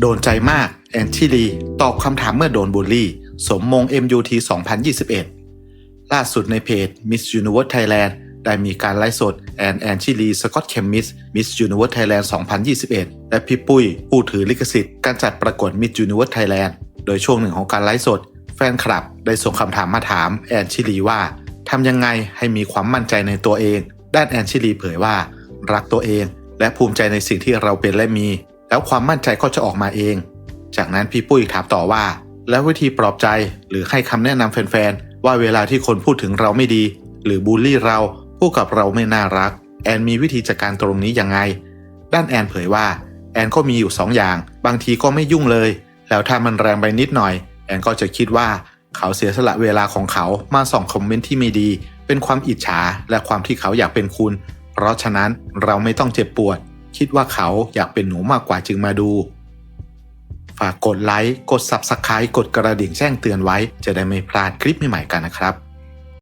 โดนใจมากแอนชิลี ตอบคำถามเมื่อโดนบูลลี่ สมมง MUT 2021 ล่าสุดในเพจ Miss Universe Thailand ได้มีการไลฟ์สดแอนแอนชิลีสกอตเคมมิส Miss Universe Thailand 2021 และพี่ปุ้ย ผู้ถือลิขสิทธิ์การจัดประกวด Miss Universe Thailand โดยช่วงหนึ่งของการไลฟ์สด แฟนคลับได้ส่งคำถามมาถามแอนชิลีว่าทำยังไงให้มีความมั่นใจในตัวเอง ด้านแอนชิลีเผยว่า รักตัวเอง และภูมิใจในสิ่งที่เราเป็นและมี แล้วความมั่นใจก็จะออกมาเอง จากนั้นพี่ปุ้ยถามต่อว่า แล้ววิธีปลอบใจหรือให้คำแนะนำแฟนๆ ว่าเวลาที่คนพูดถึงเราไม่ดี หรือบูลลี่เราพูดกับเราไม่น่ารัก แอนมีวิธีจัดการตรงนี้ยังไง ด้านแอนเผยว่า แอนก็มีอยู่สองอย่าง บางทีก็ไม่ยุ่งเลย แล้วถ้ามันแรงไปนิดหน่อย แอนก็จะคิดว่าเขาเสียสละเวลาของเขามาส่องคอมเมนต์ที่ไม่ดี เป็นความอิจฉาและความที่เขาอยากเป็นคุณ เพราะฉะนั้นเราไม่ต้องเจ็บปวด คิดว่าเขาอยากเป็นหนูมากกว่าจึงมาดู ฝากกดไลค์ กด Subscribe กดกระดิ่งแจ้งเตือนไว้ จะได้ไม่พลาดคลิปใหม่ๆกันนะครับ